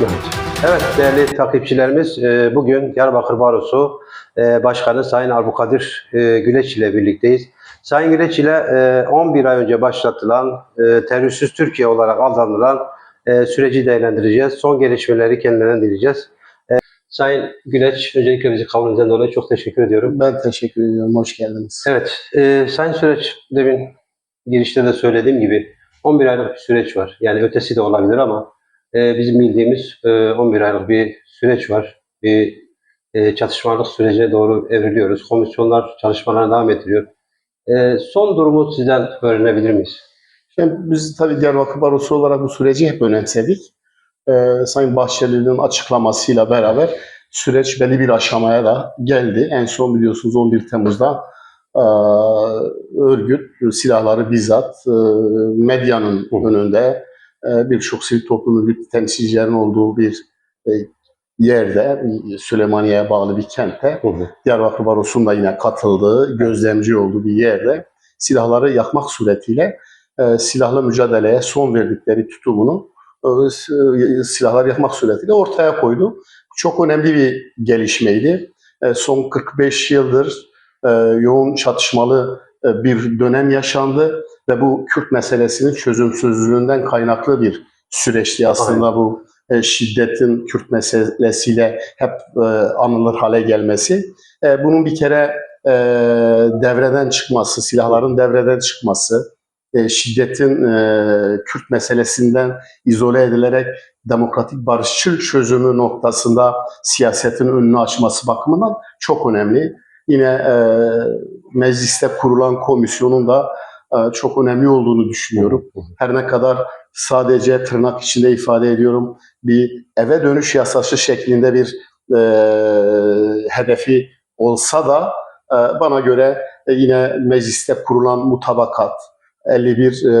Evet. Evet değerli takipçilerimiz e, bugün Diyarbakır Barosu e, Başkanı Sayın Abdülkadir e, Güleç ile birlikteyiz. Sayın Güleç ile e, 11 ay önce başlatılan terörsüz Türkiye olarak adlandırılan süreci değerlendireceğiz. Son gelişmeleri kendilerinden dileyeceğiz. Sayın Güleç öncelikle bizi kabul ettiğinden dolayı çok teşekkür ediyorum. Ben teşekkür ediyorum. Hoş geldiniz. Evet, e, Sayın Süreç demin girişte de söylediğim gibi 11 aylık bir süreç var. Yani ötesi de olabilir ama e, bizim bildiğimiz e, 11 aylık bir süreç var. Bir e, çatışmalık sürecine doğru evriliyoruz. Komisyonlar çalışmalarına devam ettiriyor. E, son durumu sizden öğrenebilir miyiz? Şimdi biz tabii Diyarbakır Barosu olarak bu süreci hep önemsedik. Ee, Sayın Bahçeli'nin açıklamasıyla beraber süreç belli bir aşamaya da geldi. En son biliyorsunuz 11 Temmuz'da e, örgüt silahları bizzat e, medyanın önünde e, birçok sivil toplum örgüt temsilcilerin olduğu bir e, yerde Süleymaniye'ye bağlı bir kentte Diyarbakır Barosu'nun da yine katıldığı, gözlemci olduğu bir yerde silahları yakmak suretiyle e, silahlı mücadeleye son verdikleri tutumunu e, s- silahları yakmak suretiyle ortaya koydu. Çok önemli bir gelişmeydi. E, son 45 yıldır e, yoğun çatışmalı e, bir dönem yaşandı ve bu Kürt meselesinin çözümsüzlüğünden kaynaklı bir süreçti aslında bu e, şiddetin Kürt meselesiyle hep e, anılır hale gelmesi. E, bunun bir kere e, devreden çıkması, silahların devreden çıkması, e, şiddetin e, Kürt meselesinden izole edilerek demokratik barışçıl çözümü noktasında siyasetin önünü açması bakımından çok önemli. Yine e, mecliste kurulan komisyonun da çok önemli olduğunu düşünüyorum. Her ne kadar sadece tırnak içinde ifade ediyorum bir eve dönüş yasası şeklinde bir e, hedefi olsa da e, bana göre e, yine mecliste kurulan mutabakat 51 e,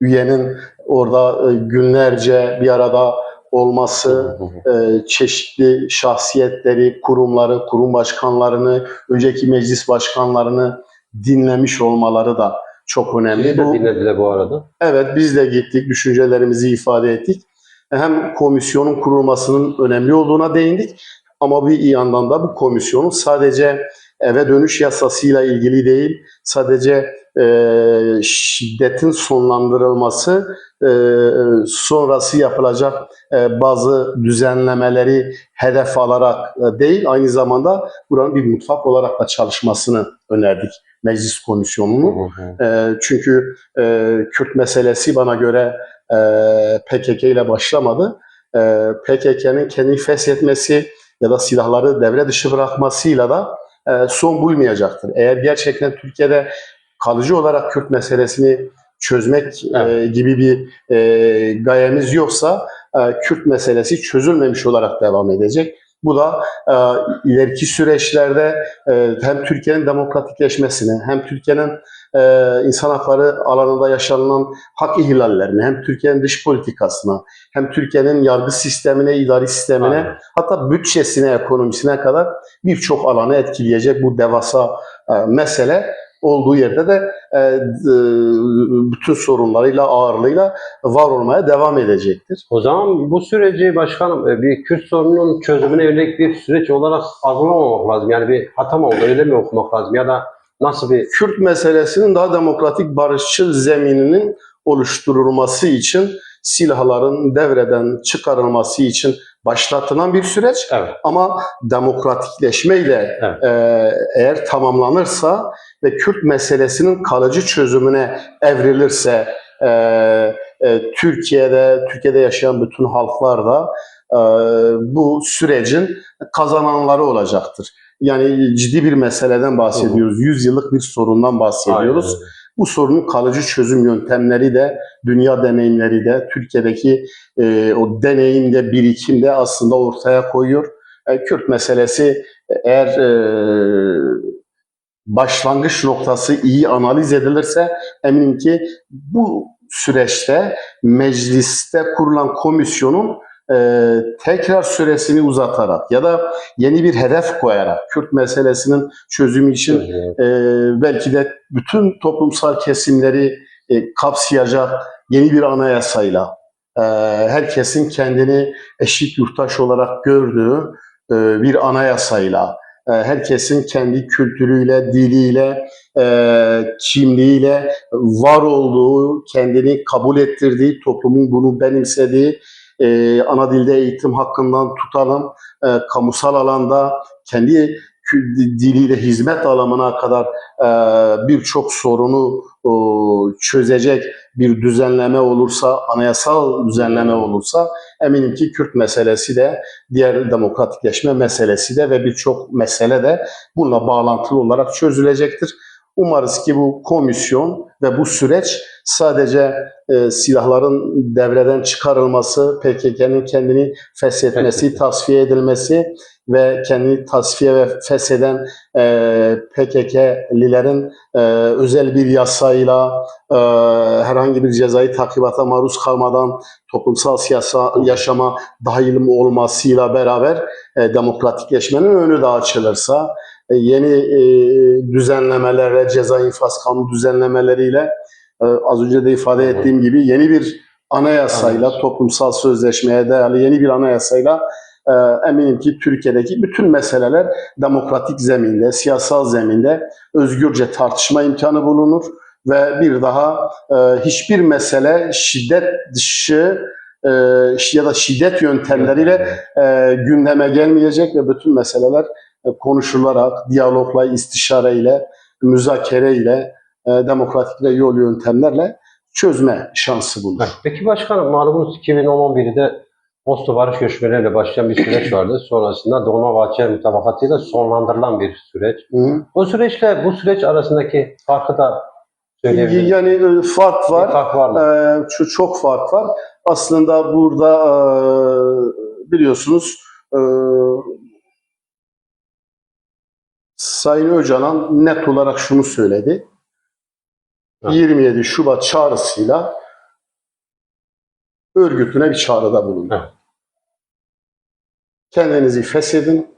üyenin orada e, günlerce bir arada olması, e, çeşitli şahsiyetleri, kurumları, kurum başkanlarını, önceki meclis başkanlarını dinlemiş olmaları da çok önemli. Sizi de dinlediler bu arada. Evet biz de gittik, düşüncelerimizi ifade ettik. Hem komisyonun kurulmasının önemli olduğuna değindik ama bir yandan da bu komisyonun sadece eve dönüş yasasıyla ilgili değil, sadece e, şiddetin sonlandırılması, e, sonrası yapılacak e, bazı düzenlemeleri hedef alarak e, değil, aynı zamanda buranın bir mutfak olarak da çalışmasını önerdik meclis komisyonunun. E, çünkü e, Kürt meselesi bana göre e, PKK ile başlamadı. E, PKK'nın kendini feshetmesi ya da silahları devre dışı bırakmasıyla da e, son bulmayacaktır. Eğer gerçekten Türkiye'de kalıcı olarak Kürt meselesini çözmek e, gibi bir e, gayemiz yoksa e, Kürt meselesi çözülmemiş olarak devam edecek. Bu da e, ileriki süreçlerde e, hem Türkiye'nin demokratikleşmesine hem Türkiye'nin e, insan hakları alanında yaşanılan hak ihlallerine hem Türkiye'nin dış politikasına hem Türkiye'nin yargı sistemine, idari sistemine Aynen. hatta bütçesine, ekonomisine kadar birçok alanı etkileyecek bu devasa e, mesele olduğu yerde de e, d- bütün sorunlarıyla, ağırlığıyla var olmaya devam edecektir. O zaman bu süreci başkanım e, bir Kürt sorununun çözümüne yönelik bir süreç olarak algılamamak lazım. Yani bir hata mı oldu öyle mi okumak lazım ya da nasıl bir Kürt meselesinin daha demokratik barışçıl zemininin oluşturulması için silahların devreden çıkarılması için başlatılan bir süreç. evet Ama demokratikleşmeyle Evet. e, eğer tamamlanırsa ve Kürt meselesinin kalıcı çözümüne evrilirse e, e, Türkiye'de Türkiye'de yaşayan bütün halklar da e, bu sürecin kazananları olacaktır. Yani ciddi bir meseleden bahsediyoruz. 100 yıllık bir sorundan bahsediyoruz. Aynen. Bu sorunun kalıcı çözüm yöntemleri de, dünya deneyimleri de, Türkiye'deki e, o deneyim de, birikim de aslında ortaya koyuyor. E, Kürt meselesi eğer e, başlangıç noktası iyi analiz edilirse eminim ki bu süreçte mecliste kurulan komisyonun e, tekrar süresini uzatarak ya da yeni bir hedef koyarak Kürt meselesinin çözümü için e, belki de bütün toplumsal kesimleri e, kapsayacak yeni bir anayasayla e, herkesin kendini eşit yurttaş olarak gördüğü e, bir anayasayla, e, herkesin kendi kültürüyle, diliyle, e, kimliğiyle var olduğu, kendini kabul ettirdiği, toplumun bunu benimsediği, e, ana dilde eğitim hakkından tutalım, e, kamusal alanda kendi diliyle hizmet alanına kadar e, birçok sorunu e, çözecek bir düzenleme olursa, anayasal düzenleme olursa eminim ki Kürt meselesi de, diğer demokratikleşme meselesi de ve birçok mesele de bununla bağlantılı olarak çözülecektir. Umarız ki bu komisyon ve bu süreç sadece e, silahların devreden çıkarılması, PKK'nın kendini feshetmesi, tasfiye edilmesi ve kendini tasfiye ve fesheden e, PKK'lilerin e, özel bir yasayla e, herhangi bir cezai takibata maruz kalmadan toplumsal siyasa yaşama dahil olmasıyla beraber e, demokratikleşmenin önü de açılırsa yeni e, düzenlemelerle, ceza infaz kanunu düzenlemeleriyle e, az önce de ifade ettiğim gibi yeni bir anayasayla, Anayasa. toplumsal sözleşmeye dayalı yeni bir anayasayla e, eminim ki Türkiye'deki bütün meseleler demokratik zeminde, siyasal zeminde özgürce tartışma imkanı bulunur ve bir daha e, hiçbir mesele şiddet dışı e, ya da şiddet yöntemleriyle e, gündeme gelmeyecek ve bütün meseleler e, konuşularak, diyalogla, istişareyle, müzakereyle, e, demokratik ve yol yöntemlerle çözme şansı bulur. Peki başkanım malumunuz 2011'de Oslo Barış görüşmeleriyle başlayan bir süreç vardı. Sonrasında Doğma Bahçe mutabakatıyla sonlandırılan bir süreç. Hı. O süreçle bu süreç arasındaki farkı da söyleyebiliriz. Yani e, fark Bir var. fark var mı? Ee, ço- çok fark var. Aslında burada e, biliyorsunuz e, Sayın Öcalan net olarak şunu söyledi. Evet. 27 Şubat çağrısıyla örgütüne bir çağrıda bulundu. Evet. Kendinizi feshedin,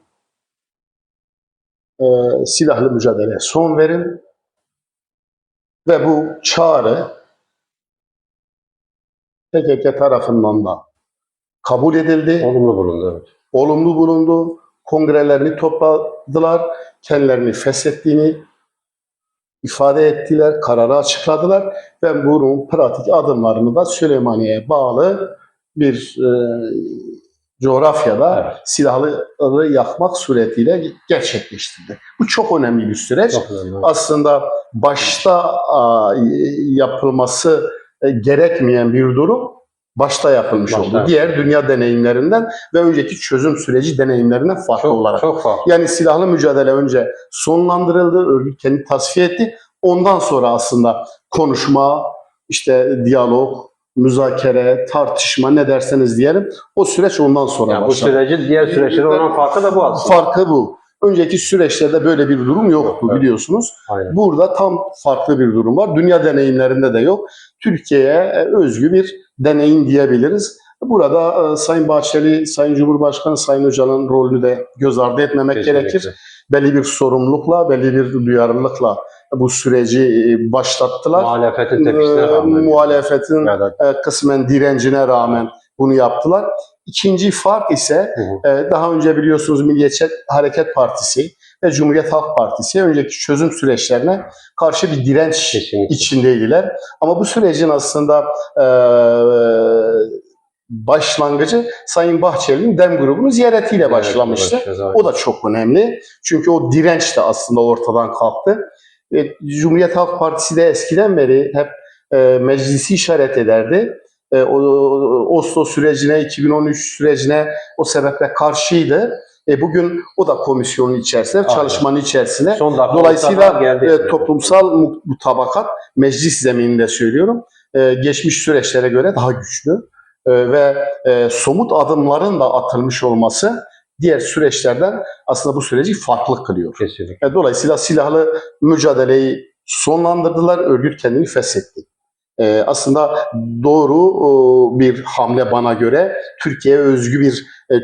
e, silahlı mücadeleye son verin ve bu çağrı PKK tarafından da kabul edildi, Olumlu bulundu evet. olumlu bulundu. Kongrelerini topladılar, kendilerini feshettiğini ifade ettiler, kararı açıkladılar ve bunun pratik adımlarını da Süleymaniye'ye bağlı bir e, coğrafyada Evet. silahları yakmak suretiyle gerçekleştirdi. Bu çok önemli bir süreç Çok önemli. aslında başta a, yapılması e, gerekmeyen bir durum başta yapılmış Başta oldu. yapıldı. Diğer dünya deneyimlerinden ve önceki çözüm süreci deneyimlerinden farklı Çok, olarak. çok farklı. Yani silahlı mücadele önce sonlandırıldı, örgüt kendini tasfiye etti. Ondan sonra aslında konuşma, işte diyalog, müzakere, tartışma ne derseniz diyelim o süreç ondan sonra Yani bu başladı. sürecin diğer süreçlere olan farkı da bu aslında. Farkı bu. Önceki süreçlerde böyle bir durum yoktu Evet. biliyorsunuz. Aynen. Burada tam farklı bir durum var. Dünya deneyimlerinde de yok. Türkiye'ye özgü bir deneyim diyebiliriz. Burada e, Sayın Bahçeli, Sayın Cumhurbaşkanı, Sayın Öcalan'ın rolünü de göz ardı etmemek Kesinlikle. gerekir. Belli bir sorumlulukla, belli bir duyarlılıkla bu süreci e, başlattılar. Muhalefetin tepkisine E, rağmen. muhalefetin e, kısmen direncine rağmen bunu yaptılar. İkinci fark ise Hı hı. Daha önce biliyorsunuz Milliyetçi Hareket Partisi ve Cumhuriyet Halk Partisi önceki çözüm süreçlerine karşı bir direnç Kesinlikle. içindeydiler. Ama bu sürecin aslında e, başlangıcı Sayın Bahçeli'nin DEM grubunu ziyaretiyle başlamıştı. Evet, evet, O da çok önemli. Çünkü o direnç de aslında ortadan kalktı. E, Cumhuriyet Halk Partisi de eskiden beri hep e, meclisi işaret ederdi. E, o, o- Oslo sürecine, 2013 sürecine o sebeple karşıydı. E, bugün o da komisyonun içerisinde, Aynen. çalışmanın içerisinde. Son dakika Dolayısıyla e, toplumsal mu- mutabakat meclis zemininde söylüyorum. e, geçmiş süreçlere göre daha güçlü E, ve e, somut adımların da atılmış olması diğer süreçlerden aslında bu süreci farklı kılıyor. Kesinlikle. E, Dolayısıyla silahlı mücadeleyi sonlandırdılar, örgüt kendini feshetti. E, aslında doğru bir hamle bana göre Türkiye'ye özgü bir e,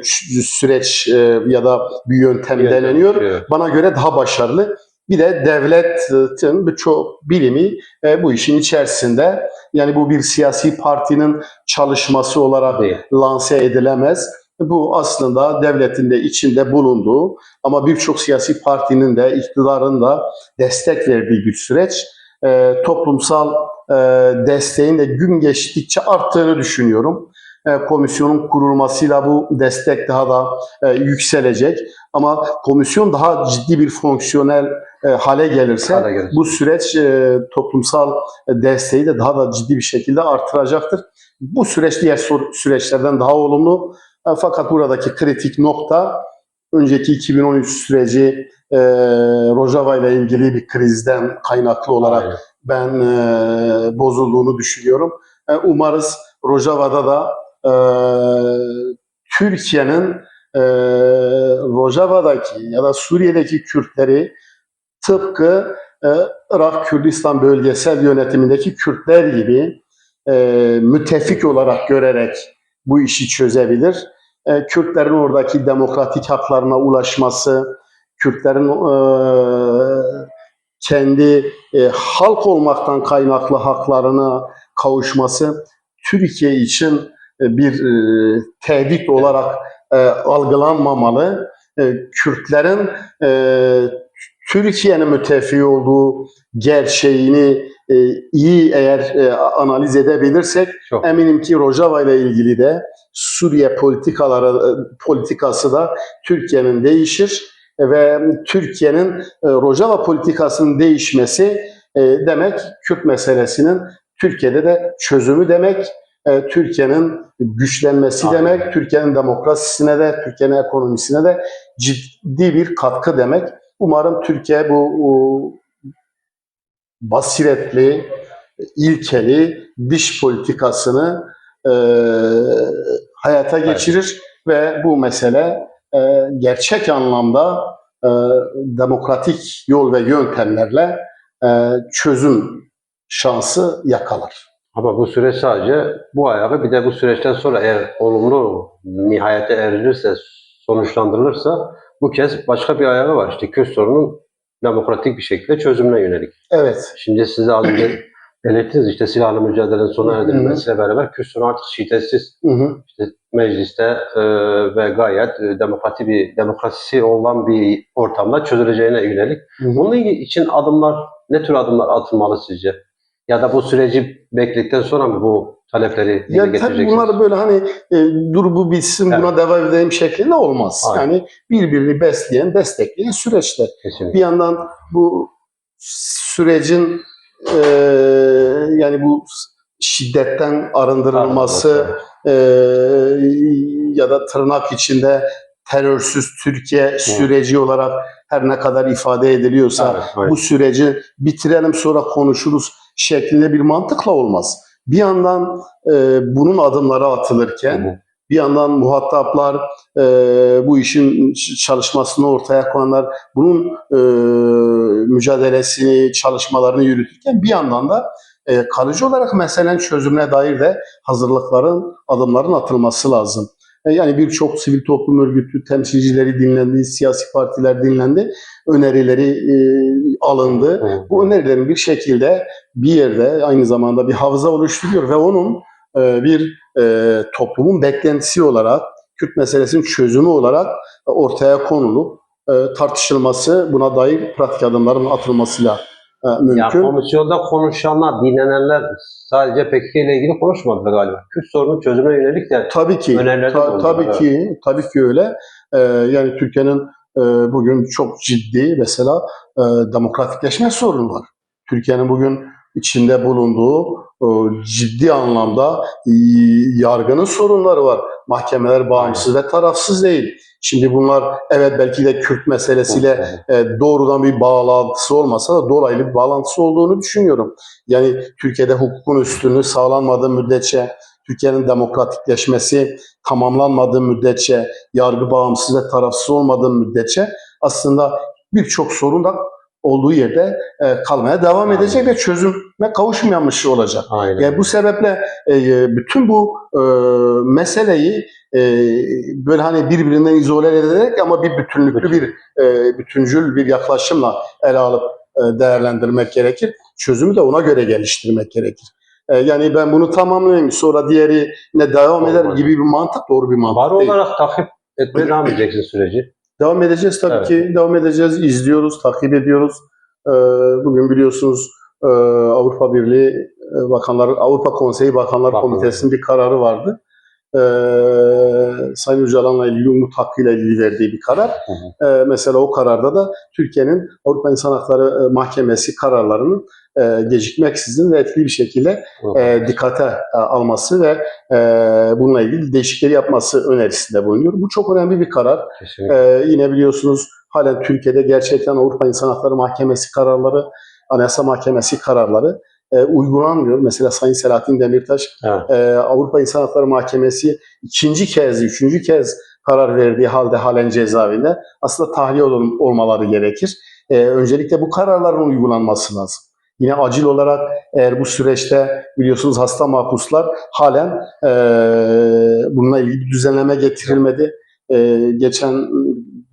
süreç e, ya da bir yöntem Bir yöntem deneniyor. çıkıyor. Bana göre daha başarılı. Bir de devletin birçok bilimi e, bu işin içerisinde. Yani bu bir siyasi partinin çalışması olarak Değil. lanse edilemez. Bu aslında devletin de içinde bulunduğu ama birçok siyasi partinin de iktidarın da destek verdiği bir süreç. E, toplumsal e, desteğin de gün geçtikçe arttığını düşünüyorum. E, komisyonun kurulmasıyla bu destek daha da e, yükselecek. Ama komisyon daha ciddi bir fonksiyonel e, hale gelirse Hale gelir. bu süreç e, toplumsal desteği de daha da ciddi bir şekilde artıracaktır. Bu süreç diğer süreçlerden daha olumlu. E, Fakat buradaki kritik nokta önceki 2013 süreci e, Rojava ile ilgili bir krizden kaynaklı olarak Aynen. ben e, bozulduğunu düşünüyorum. E, umarız Rojava'da da e, Türkiye'nin e, Rojava'daki ya da Suriye'deki Kürtleri tıpkı e, Irak Kürdistan bölgesel yönetimindeki Kürtler gibi e, müttefik olarak görerek bu işi çözebilir. E, Kürtlerin oradaki demokratik haklarına ulaşması, Kürtlerin e, kendi e, halk olmaktan kaynaklı haklarına kavuşması Türkiye için e, bir e, tehdit olarak e, algılanmamalı. E, Kürtlerin e, Türkiye'nin müttefi olduğu gerçeğini e, iyi eğer e, analiz edebilirsek Çok. eminim ki Rojava ile ilgili de Suriye politikaları e, politikası da Türkiye'nin değişir ve Türkiye'nin e, Rojava politikasının değişmesi e, demek Kürt meselesinin Türkiye'de de çözümü demek. E, Türkiye'nin güçlenmesi Aynen. demek, Türkiye'nin demokrasisine de, Türkiye'nin ekonomisine de ciddi bir katkı demek. Umarım Türkiye bu o, basiretli, ilkeli dış politikasını e, hayata geçirir ve bu mesele e, gerçek anlamda e, demokratik yol ve yöntemlerle e, çözüm şansı yakalar. Ama bu süreç sadece bu ayağı bir de bu süreçten sonra eğer olumlu nihayete erilirse, sonuçlandırılırsa bu kez başka bir ayağı var. İşte Kürt sorunun demokratik bir şekilde çözümüne yönelik. Evet, Şimdi siz de az önce belirttiniz işte silahlı mücadelenin sona erdirilmesiyle beraber Kürt sorunu artık şiddetsiz hı hı. işte mecliste e, ve gayet e, demokratik bir demokrasisi olan bir ortamda çözüleceğine yönelik. Hı hı. Bunun için adımlar ne tür adımlar atılmalı sizce? Ya da bu süreci bekledikten sonra mı bu talepleri dile Ya tabii bunlar böyle hani e, dur bu bitsin Evet. buna devam edelim şeklinde olmaz. Aynen. Yani birbirini besleyen, destekleyen süreçler. Kesinlikle. Bir yandan bu sürecin e, yani bu şiddetten arındırılması e, ya da tırnak içinde terörsüz Türkiye süreci olarak her ne kadar ifade ediliyorsa Evet, aynen. bu süreci bitirelim sonra konuşuruz şeklinde bir mantıkla olmaz. Bir yandan e, bunun adımları atılırken. Bir yandan muhataplar e, bu işin çalışmasını ortaya koyanlar bunun e, mücadelesini, çalışmalarını yürütürken bir yandan da e, kalıcı olarak meselenin çözümüne dair de hazırlıkların, adımların atılması lazım. E, yani birçok sivil toplum örgütü temsilcileri dinlendi, siyasi partiler dinlendi, önerileri e, alındı. Bu önerilerin bir şekilde bir yerde aynı zamanda bir havza oluşturuyor ve onun bir e, toplumun beklentisi olarak, Kürt meselesinin çözümü olarak ortaya konulup e, tartışılması, buna dair pratik adımların atılmasıyla e, Ya mümkün. komisyonda konuşanlar, dinlenenler sadece PKK ile ilgili konuşmadılar galiba. Kürt sorunun çözümüne yönelik de Tabii ki, Önerilerde ta- tabii evet. ki, tabii ki öyle. E, yani Türkiye'nin e, bugün çok ciddi mesela e, demokratikleşme sorunu var. Türkiye'nin bugün içinde bulunduğu e, ciddi anlamda e, yargının sorunları var. Mahkemeler bağımsız ve tarafsız değil. Şimdi bunlar evet belki de Kürt meselesiyle e, doğrudan bir bağlantısı olmasa da dolaylı bir bağlantısı olduğunu düşünüyorum. Yani Türkiye'de hukukun üstünlüğü sağlanmadığı müddetçe, Türkiye'nin demokratikleşmesi tamamlanmadığı müddetçe, yargı bağımsız ve tarafsız olmadığı müddetçe aslında birçok sorun da olduğu yerde e, kalmaya devam Aynen. edecek ve çözüme kavuşmamış olacak. Aynen. Yani bu sebeple e, bütün bu e, meseleyi e, böyle hani birbirinden izole ederek ama bir bütünlüklü bir e, bütüncül bir yaklaşımla ele alıp e, değerlendirmek gerekir. Çözümü de ona göre geliştirmek gerekir. E, yani ben bunu tamamlayayım sonra diğeri ne devam eder gibi bir mantık doğru bir mantık Baro değil. olarak takip etmeye devam edeceksin süreci. Devam edeceğiz tabii Evet. ki. Devam edeceğiz. izliyoruz, takip ediyoruz. Ee, bugün biliyorsunuz e, Avrupa Birliği e, Bakanlar Avrupa Konseyi Bakanlar Bakanlar. Komitesi'nin bir kararı vardı. Ee, Sayın Öcalan'la ilgili Umut Hakkı ile ilgili verdiği bir karar. Ee, mesela o kararda da Türkiye'nin Avrupa İnsan Hakları e, Mahkemesi kararlarının e, gecikmeksizin ve etkili bir şekilde e, dikkate e, alması ve e, bununla ilgili değişiklikleri yapması önerisinde bulunuyor. Bu çok önemli bir karar. Kesinlikle. Ee, yine biliyorsunuz halen Türkiye'de gerçekten Avrupa İnsan Hakları Mahkemesi kararları, Anayasa Mahkemesi kararları e, uygulanmıyor. Mesela Sayın Selahattin Demirtaş Evet. e, Avrupa İnsan Hakları Mahkemesi ikinci kez, üçüncü kez karar verdiği halde halen cezaevinde aslında tahliye ol- olmaları gerekir. E, öncelikle bu kararların uygulanması lazım. Yine acil olarak eğer bu süreçte biliyorsunuz hasta mahpuslar halen e, bununla ilgili bir düzenleme getirilmedi. E, geçen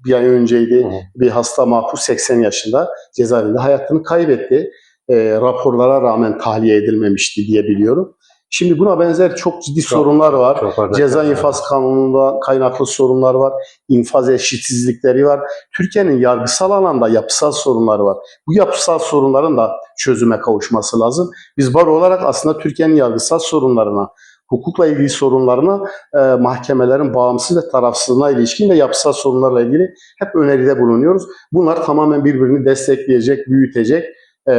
bir ay önceydi Hı bir hasta mahpus 80 yaşında cezaevinde hayatını kaybetti. E, raporlara rağmen tahliye edilmemişti diye biliyorum. Şimdi buna benzer çok ciddi Çok- sorunlar var. Çok Ceza infaz kanununda kaynaklı sorunlar var. infaz eşitsizlikleri var. Türkiye'nin yargısal alanda yapısal sorunları var. Bu yapısal sorunların da çözüme kavuşması lazım. Biz baro olarak aslında Türkiye'nin yargısal sorunlarına, hukukla ilgili sorunlarına, e, mahkemelerin bağımsız ve tarafsızlığına ilişkin ve yapısal sorunlarla ilgili hep öneride bulunuyoruz. Bunlar tamamen birbirini destekleyecek, büyütecek, e,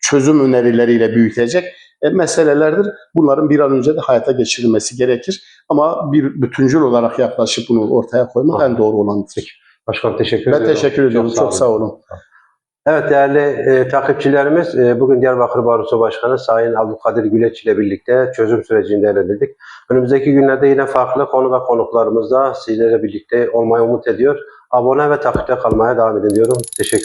çözüm önerileriyle büyütecek e, meselelerdir. Bunların bir an önce de hayata geçirilmesi gerekir. Ama bir bütüncül olarak yaklaşıp bunu ortaya koymak en doğru olanıdır. Başkan teşekkür Ben ediyorum. teşekkür ediyorum. Çok sağ olun. Evet değerli e, takipçilerimiz e, bugün Diyarbakır Barosu Başkanı Sayın Abdülkadir Güleç ile birlikte çözüm sürecini değerlendirdik. Önümüzdeki günlerde yine farklı konu ve konuklarımızla sizlerle birlikte olmayı umut ediyor. Abone ve takipte kalmaya devam edin diyorum. Teşekkür